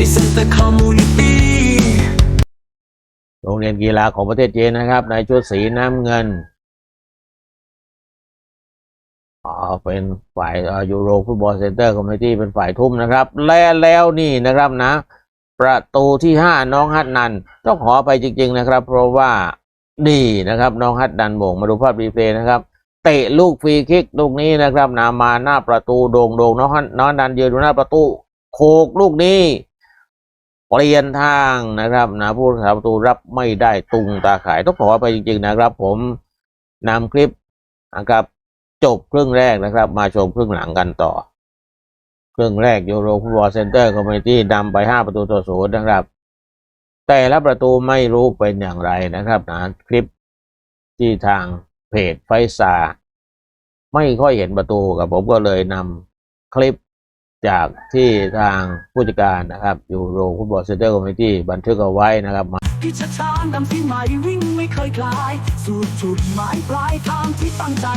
ในเซ็นเตอร์คอมมูนิตี้โรงเรียนกีฬาของประเทศจีนนะครับ ในชุดสีน้ำเงินอ๋อเป็นฝ่ายยูโรฟุตบอลเซ็นเตอร์คอมมิตี้เป็นฝ่ายทุ่มนะครับ และแล้วนี่นะครับนะ ประตูที่ห้าน้องฮัตนัน ต้องขอไปจริง ๆนะครับ เพราะว่านี่นะครับ น้องฮัตนันโมงมาดูภาพรีเพลย์นะครับเตะลูกฟรีคิกลูกนี้นะครับนามาหน้าประตูโด่งโด่งน้องฮัตน้องฮันันยืนอยู่หน้าประตูโขกลูกนี้ เปลี่ยนทางนะครับนะผู้รักษาประตูรับไม่ได้ตุงตาข่ายต้องขอไปจริง ๆนะครับ ผมนำคลิปนะครับ จบครึ่งแรกนะครับ มาชมครึ่งหลังกันต่อ ครึ่งแรกยูโรฟุตบอลเซ็นเตอร์คอมมิตี้นำไปห้าประตูต่อศูนย์นะครับ แต่ละประตูไม่รู้เป็นอย่างไรนะครับนะคลิปที่ทางเพจไฟซาไม่ค่อยเห็นประตูกับผมก็เลยนำคลิป จากที่ทางผู้จัดการนะครับ อยู่โรงฟุตบอลเซ็นเตอร์คอมมิตี้บันทึกเอาไว้นะครับมาพิชชานดำที่ใหม่วิ่งไม่เคยคลาย สู่จุดหมายปลายทางที่ตั้งใจ